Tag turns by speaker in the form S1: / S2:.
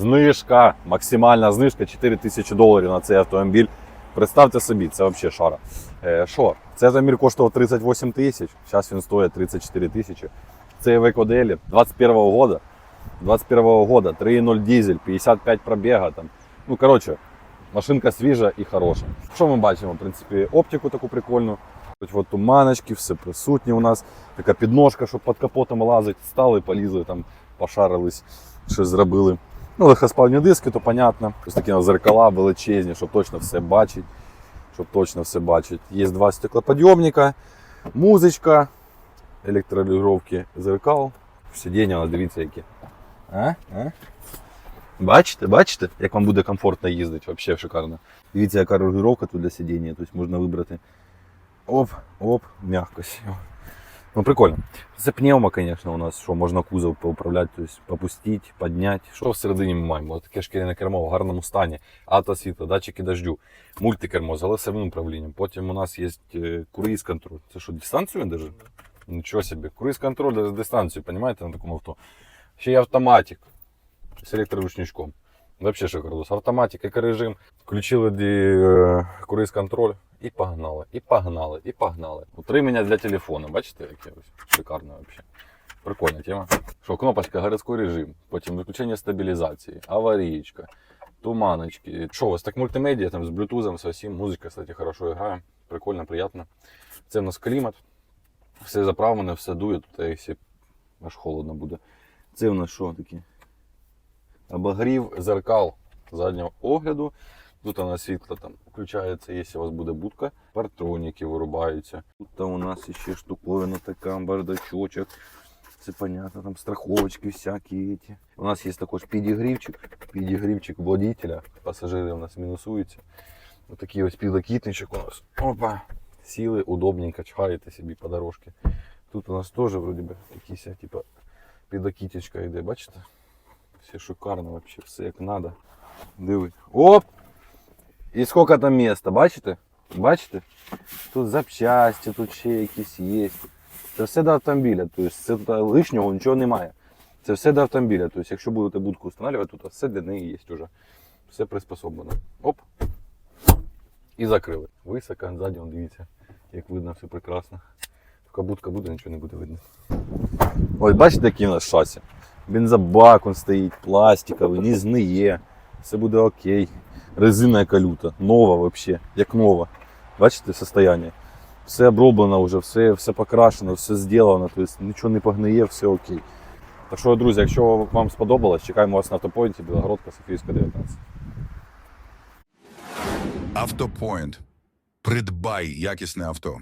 S1: Знижка, максимальна знижка 4 тисячі доларів на цей автомобіль. Представте собі, це взагалі шара. Е, Що? Цей автомобіль коштував 38 тисяч, зараз він стоїть 34 тисячі. Це в екоделі 21-го года. 21-го года, 3.0 дизель, 55 пробіга там. Ну, коротше, машинка свіжа і хороша. Що ми бачимо? В принципі, оптику таку прикольну. Тут от туманочки, все присутні у нас. Така підножка, щоб під капотом лазить. Стали, полізли, там, пошарились, щось зробили. Ну, легкоспальні диски, то понятно. Ось такі зеркала величезні, щоб точно все бачить. Щоб точно все бачить. Є два стеклоподйомника, музичка, електрорегулювання зеркал. Сидіння, дивіться, які. А? А? Бачите, бачите, як вам буде комфортно їздити, взагалі шикарно. Дивіться, яка регулювання тут для сидіння, тобто можна вибрати оп, оп, м'якость. Ну, прикольно. Це пневма, звісно, у нас, що можна кузов поуправляти, тобто попустити, підняти. Що всередині ми маємо? Таке шкіряне кермо в гарному стані, автосвітло, датчики дождю, мультикермо з голосовим управлінням. Потім у нас є е, круїз контроль. Це що, дистанцію він держить? Нічого собі. Круїз контроль даже дистанцію, розумієте, на такому авто. Ще й автоматик з електроручничком. Вообще шикардос. Автоматик, екорежим. Включили е, круїз контроль і погнали, і погнали, і погнали. Утримання для телефону. Бачите, яке ось шикарне вообще. Прикольна тема. Що, кнопочка городський режим, потім виключення стабілізації, аварієчка, туманочки. Що у вас так мультимедіа там з блютузом, з усім, музика, кстати, хорошо грає. Прикольно, приємно. Це в нас клімат. Все заправлене, все дує, тут якщо аж холодно буде. Це в нас що таке? Обогрів зеркал заднього огляду. Тут нас світло там включається, якщо у вас буде будка. Партроніки вирубаються. Тут у нас ще штуковина така, бардачочок. Це понятно, там страховочки всякі. Эти. У нас є також підігрівчик. Підігрівчик водителя. Пасажири у нас мінусуються. Ось такий ось підлокітничок у нас. Опа. Сіли, удобненько чхаєте собі по дорожці. Тут у нас теж вроді би якісь, типа, підлокітничка йде, бачите? Все шикарно вообще, все як надо. Диви. Оп! І скільки там міста, бачите? Бачите? Тут запчасті, тут ще якісь є. Це все до автомобіля. Тобто це лишнього нічого немає. Це все до автомобіля. Тобто, якщо будете будку встановлювати, тут все для неї є вже. Все приспособлено. Оп. І закрили. Високо, ззаді, вон, дивіться, як видно, все прекрасно. Тільки будка буде, нічого не буде видно. Ось бачите, який у нас шасі? Бензобак он стоїть, пластиковий, не зниє. Все буде окей. Резина яка люта, нова взагалі, як нова. Бачите состояние? Все оброблено вже, все, все покрашено, все зроблено, тобто нічого не погниє, все окей. Так що, друзі, якщо вам сподобалось, чекаємо вас на автопоінті Білогородка, Софійська 19.
S2: Автопоінт. Придбай якісне авто.